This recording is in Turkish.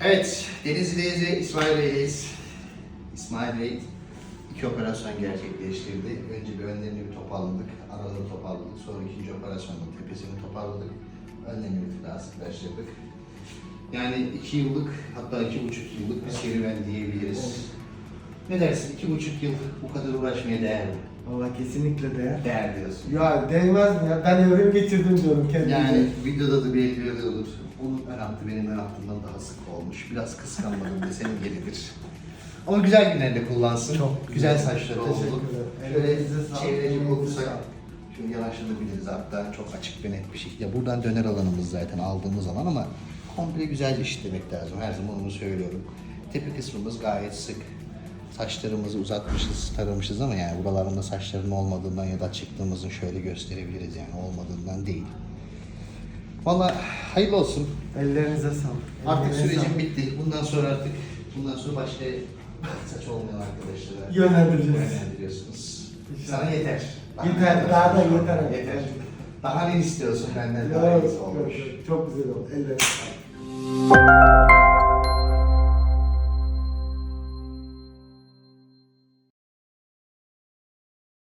Evet, Denizli'deyiz, İsmail Bey'deyiz. İsmail Bey iki operasyon gerçekleştirdi. Önce bir önlerini bir toparladık, araları toparladık. Sonra ikinci operasyonda tepesini toparladık. Önlerini bir sıklaştırdık. Yani iki yıllık, hatta iki buçuk yıllık bir serüven diyebiliriz. Ne dersin? İki buçuk yıl bu kadar uğraşmaya değer mi? Valla kesinlikle değer. Değer diyorsun. Ya değmez mi ya? Ben evrim geçirdim diyorum kendime. Yani videoda da belli olur. Onun hattı benim ön hattımdan daha sık olmuş. Biraz kıskanmadım desem geridir. Ama güzel günlerde kullansın. Çok güzel güzel. saçları oldu. Şöyle çevreci olursak şunu yanaştırabiliriz hatta çok açık ve net bir şekilde. Buradan döner alanımız zaten aldığımız alan ama komple güzel işlemek lazım. Her zaman onu söylüyorum. Tepe kısmımız gayet sık. Saçlarımızı uzatmışız, taramışız ama yani buralarında saçların olmadığından ya da çıktığımızın şöyle gösterebiliriz yani olmadığından değil. Valla hayırlı olsun. Ellerinize sağlık. Artık Ellerinize sürecim sağlık. bitti. Bundan sonra artık bundan sonra başka saç olmayan arkadaşlara Yönlendireceğiz. yönlendiriyorsunuz. Sana yeter. Yeter, daha da yeter. Yeter. Daha ne istiyorsun benden daha yok, iyisi olmuş. yok. Çok güzel oldu. Ellerinize sağlık.